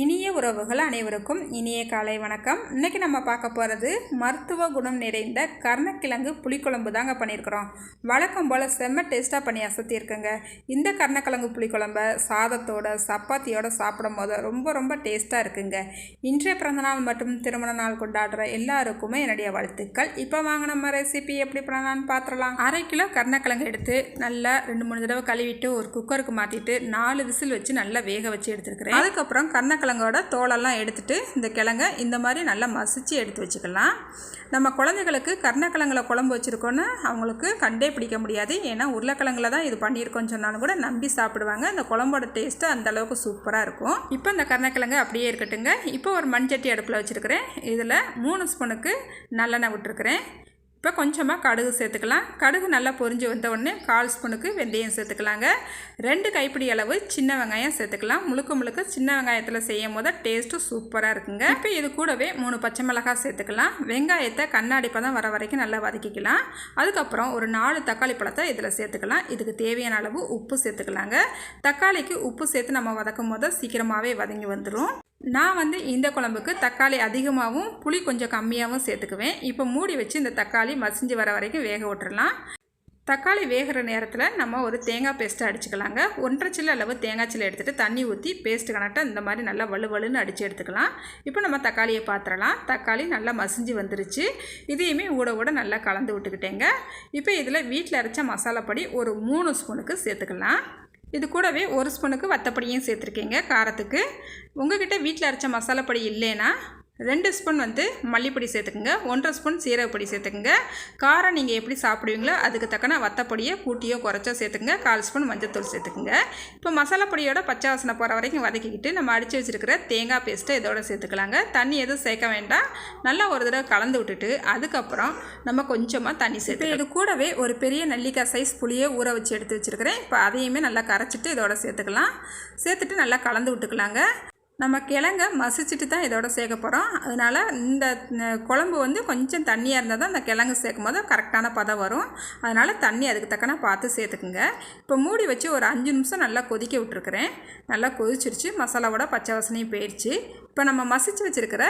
இனிய உறவுகள் அனைவருக்கும் இனிய காலை வணக்கம். இன்றைக்கி நம்ம பார்க்க போகிறது மருத்துவ குணம் நிறைந்த கர்ணக்கிழங்கு புளிக்குழம்பு தாங்க பண்ணியிருக்கிறோம். வழக்கம் போல் செம்ம டேஸ்ட்டாக பண்ணி அசத்தியிருக்குங்க. இந்த கர்ணக்கிழங்கு புளிக்குழம்ப சாதத்தோட சப்பாத்தியோட சாப்பிடும் போது ரொம்ப ரொம்ப டேஸ்ட்டாக இருக்குங்க. இன்றைய பிறந்தநாள் மற்றும் திருமண நாள் கொண்டாடுற எல்லாருக்குமே என்னுடைய வாழ்த்துக்கள். இப்போ வாங்க நம்ம ரெசிபி எப்படி பண்ணலான்னு பார்த்துடலாம் அரை கிலோ கர்ணக்கிழங்கு எடுத்து நல்லா ரெண்டு மூணு தடவை கழுவிட்டு ஒரு குக்கருக்கு மாற்றிட்டு நாலு விசில் வச்சு நல்லா வேக வச்சு எடுத்துருக்கிறேன். அதுக்கப்புறம் கர்ண கருணக்கிழங்கோட தோலெல்லாம் எடுத்துகிட்டு இந்த கிழங்க இந்த மாதிரி நல்லா மசித்து எடுத்து வச்சுக்கலாம். நம்ம குழந்தைகளுக்கு கருணக்கிழங்கில் குழம்பு வச்சுருக்கோன்னு அவங்களுக்கு கண்டே பிடிக்க முடியாது. ஏன்னா உருளைக்கிழங்குல தான் இது பண்ணியிருக்கோன்னு சொன்னாலும் கூட நம்பி சாப்பிடுவாங்க. அந்த குழம்போட டேஸ்ட்டு அந்தளவுக்கு சூப்பராக இருக்கும். இப்போ இந்த கருணக்கிழங்கு அப்படியே இருக்கட்டுங்க. இப்போ ஒரு மண்சட்டி அடுப்பில் வச்சுருக்கிறேன். இதில் மூணு ஸ்பூனுக்கு நல்லெண்ணெய் விட்டுருக்குறேன். இப்போ கொஞ்சமாக கடுகு சேர்த்துக்கலாம். கடுகு நல்லா பொரிஞ்சு வந்த உடனே கால் ஸ்பூனுக்கு வெந்தயம் சேர்த்துக்கலாங்க. ரெண்டு கைப்பிடி அளவு சின்ன வெங்காயம் சேர்த்துக்கலாம். முழுக்க முழுக்க சின்ன வெங்காயத்தில் செய்யும் போது டேஸ்ட்டும் சூப்பராக இருக்குங்க. இப்போ இது கூடவே மூணு பச்சை மிளகாய் சேர்த்துக்கலாம். வெங்காயத்தை கண்ணாடி பதம் வர வரைக்கும் நல்லா வதக்கிக்கலாம். அதுக்கப்புறம் ஒரு நாலு தக்காளி பழத்தை இதில் சேர்த்துக்கலாம். இதுக்கு தேவையான அளவு உப்பு சேர்த்துக்கலாங்க. தக்காளிக்கு உப்பு சேர்த்து நம்ம வதக்கும் போது சீக்கிரமாகவே வதங்கி வந்துடும் நான் வந்து இந்த குழம்புக்கு தக்காளி அதிகமாகவும் புளி கொஞ்சம் கம்மியாகவும் சேர்த்துக்குவேன். இப்போ மூடி வச்சு இந்த தக்காளி மசிஞ்சு வர வரைக்கும் வேக விட்டுறலாம். தக்காளி வேகிற நேரத்தில் நம்ம ஒரு தேங்காய் பேஸ்ட்டை அடிச்சுக்கலாங்க. ஒன்றரை சில்லு அளவு தேங்காய் சில்லு எடுத்துகிட்டு தண்ணி ஊற்றி பேஸ்ட்டு கணக்கிட்ட இந்த மாதிரி நல்லா வலு வலுன்னு அடித்து எடுத்துக்கலாம். இப்போ நம்ம தக்காளியை பார்த்துடலாம் தக்காளி நல்லா மசிஞ்சு வந்துருச்சு. இதையுமே ஊட ஊட நல்லா கலந்து விட்டுக்கிட்டேங்க. இப்போ இதில் வீட்டில் அரைச்ச மசாலாப்பொடி ஒரு மூணு ஸ்பூனுக்கு சேர்த்துக்கலாம். இது கூடவே ஒரு ஸ்பூனுக்கு வத்தப்படியும் சேர்த்துருக்கீங்க காரத்துக்கு. உங்கள்கிட்ட வீட்டில் அரைச்ச மசாலாப்பொடி இல்லைன்னா ரெண்டு ஸ்பூன் வந்து மல்லிப்பொடி சேர்த்துக்குங்க. ஒன்றரை ஸ்பூன் சீரகப்பொடி சேர்த்துக்குங்க. காரம் நீங்கள் எப்படி சாப்பிடுவீங்களோ அதுக்கு தக்கன வத்தப்பொடியை கூட்டியோ குறைச்சோ சேர்த்துக்குங்க. கால் ஸ்பூன் மஞ்சத்தூள் சேர்த்துக்குங்க. இப்போ மசாலா பொடியோட பச்சை வாசனை போகிற வரைக்கும் வதக்கிக்கிட்டு நம்ம அடித்து வச்சுருக்கிற தேங்காய் பேஸ்ட்டை இதோட சேர்த்துக்கலாங்க. தண்ணி எதுவும் சேர்க்க வேண்டாம். நல்லா ஒரு தடவை கலந்து விட்டுட்டு அதுக்கப்புறம் நம்ம கொஞ்சமாக தண்ணி சேர்த்து இது கூடவே ஒரு பெரிய நெல்லிக்காய் சைஸ் புளியை ஊற வச்சு எடுத்து வச்சுருக்கிறேன். இப்போ அதையுமே நல்லா கரைச்சிட்டு இதோட சேர்த்துக்கலாம். சேர்த்துட்டு நல்லா கலந்து விட்டுக்கலாங்க. நம்ம கிழங்க மசிச்சுட்டு தான் இதோட சேர்க்க போகிறோம் அதனால் இந்த குழம்பு வந்து கொஞ்சம் தண்ணியாக இருந்தால் தான் அந்த கிழங்கு சேர்க்கும் போது கரெக்டான பதம் வரும். அதனால் தண்ணி அதுக்கு தக்கன பார்த்து சேர்த்துக்குங்க. இப்போ மூடி வச்சு ஒரு அஞ்சு நிமிஷம் நல்லா கொதிக்க விட்டுருக்குறேன். நல்லா கொதிச்சிருச்சு. மசாலாவோட பச்சை வசனையும் போயிடுச்சு இப்போ நம்ம மசிச்சு வச்சுருக்கிற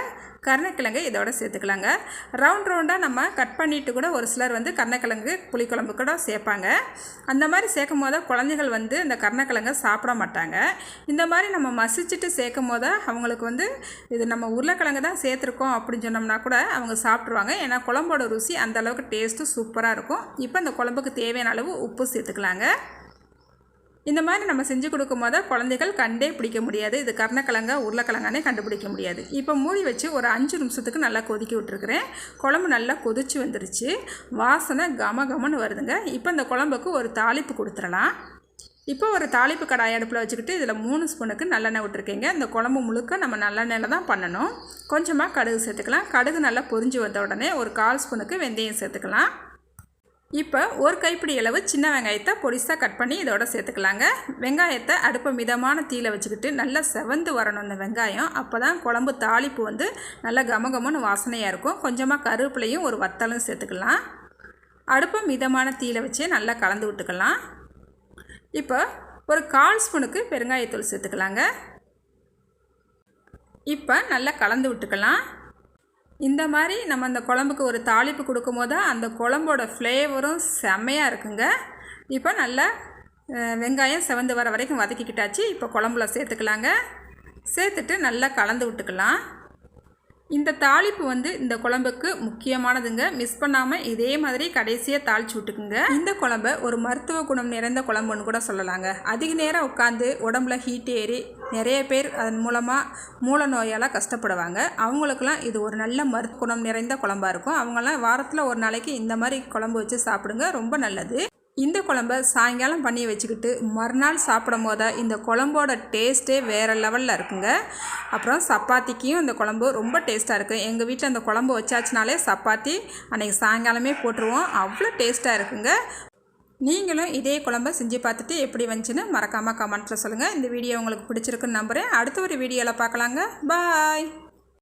கருணக்கிழங்கு இதோட சேர்த்துக்கலாங்க. ரவுண்ட் ரவுண்டாக நம்ம கட் பண்ணிவிட்டு கூட ஒரு சிலர் வந்து கருணக்கிழங்கு புளிக்குழம்பு கூட சேர்ப்பாங்க. அந்த மாதிரி சேர்க்கும் போது குழந்தைகள் வந்து இந்த கருணக்கிழங்கை சாப்பிட மாட்டாங்க. இந்த மாதிரி நம்ம மசிச்சுட்டு சேர்க்கும் போது அவங்களுக்கு வந்து இது நம்ம உருளைக்கிழங்கு தான் சேர்த்துருக்கோம் அப்படின்னு சொன்னோம்னா கூட அவங்க சாப்பிட்ருவாங்க ஏன்னா குழம்போட ருசி அந்த அளவுக்கு டேஸ்ட்டு சூப்பராக இருக்கும். இப்போ அந்த குழம்புக்கு தேவையான அளவு உப்பு சேர்த்துக்கலாங்க. இந்த மாதிரி நம்ம செஞ்சு கொடுக்கும் போது குழந்தைகள் கண்டே பிடிக்க முடியாது. இது கருணக்கிழங்கா உருளைக்கிழங்கானே கண்டுபிடிக்க முடியாது. இப்போ மூடி வச்சு ஒரு அஞ்சு நிமிஷத்துக்கு நல்லா கொதிக்க விட்டுருக்குறேன். குழம்பு நல்லா கொதிச்சு வந்துருச்சு. வாசனை கம கமன்னு வருதுங்க. இப்போ இந்த குழம்புக்கு ஒரு தாளிப்பு கொடுத்துடலாம். இப்போ ஒரு தாளிப்பு கடாய் அடுப்பில் வச்சுக்கிட்டு இதில் மூணு ஸ்பூனுக்கு நல்லெண்ணெய் விட்டுருக்கீங்க. இந்த குழம்பு முழுக்க நம்ம நல்லெண்ணெயில் தான் பண்ணணும். கொஞ்சமாக கடுகு சேர்த்துக்கலாம். கடுகு நல்லா பொரிஞ்சு வந்த உடனே ஒரு கால் ஸ்பூனுக்கு வெந்தயம் சேர்த்துக்கலாம். இப்போ ஒரு கைப்பிடி அளவு சின்ன வெங்காயத்தை பொடிசாக கட் பண்ணி இதோட சேர்த்துக்கலாங்க. வெங்காயத்தை அடுப்பை மிதமான தீயில் வச்சுக்கிட்டு நல்லா செவந்து வரணும் இந்த வெங்காயம். அப்போ தான் குழம்பு தாளிப்பு வந்து நல்லா கமகமன்னு வாசனையாக இருக்கும். கொஞ்சமாக கருவேப்பிலையும் ஒரு வத்தலும் சேர்த்துக்கலாம். அடுப்பை மிதமான தீயில் வச்சு நல்லா கலந்து விட்டுக்கலாம். இப்போ ஒரு கால் ஸ்பூனுக்கு பெருங்காயத்தூள் சேர்த்துக்கலாங்க. இப்போ நல்லா கலந்து விட்டுக்கலாம். இந்த மாதிரி நம்ம அந்த குழம்புக்கு ஒரு தாளிப்பு கொடுக்கும் போது அந்த குழம்போட ஃப்ளேவரும் செம்மையாக இருக்குங்க. இப்போ நல்லா வெங்காயம் செவந்து வர வரைக்கும் வதக்கிக்கிட்டாச்சு. இப்போ குழம்புல சேர்த்துக்கலாங்க. சேர்த்துட்டு நல்லா கலந்து விட்டுக்கலாம். இந்த தாளிப்பு வந்து இந்த குழம்புக்கு முக்கியமானதுங்க. மிஸ் பண்ணாமல் இதே மாதிரி கடைசியாக தாளிச்சு விட்டுக்குங்க. இந்த குழம்பை ஒரு மருத்துவ குணம் நிறைந்த குழம்புன்னு கூட சொல்லலாங்க. அதிக நேரம் உட்காந்து உடம்புல ஹீட் ஏறி நிறைய பேர் அதன் மூலமாக மூல நோயால் கஷ்டப்படுவாங்க. அவங்களுக்குலாம் இது ஒரு நல்ல மருத்துவ குணம் நிறைந்த குழம்பாக இருக்கும். அவங்களாம் வாரத்தில் ஒரு நாளைக்கு இந்த மாதிரி குழம்பு வச்சு சாப்பிடுங்க ரொம்ப நல்லது. இந்த குழம்ப சாயங்காலம் பண்ணி வச்சுக்கிட்டு மறுநாள் சாப்பிடும் போது இந்த குழம்போட டேஸ்ட்டே வேறு லெவலில் இருக்குங்க. அப்புறம் சப்பாத்திக்கும் இந்த குழம்பு ரொம்ப டேஸ்ட்டாக இருக்குது எங்கள் வீட்டில் அந்த குழம்பு வச்சாச்சுனாலே சப்பாத்தி அன்றைக்கி சாயங்காலமே போட்டுருவோம். அவ்வளோ டேஸ்ட்டாக இருக்குங்க. நீங்களும் இதே குழம்ப செஞ்சு பார்த்துட்டு எப்படி வந்துச்சுன்னு மறக்காமல் கமெண்ட்டில் சொல்லுங்கள் இந்த வீடியோ உங்களுக்கு பிடிச்சிருக்குன்னு நம்புகிறேன் அடுத்த ஒரு வீடியோவில் பார்க்கலாங்க. பாய்.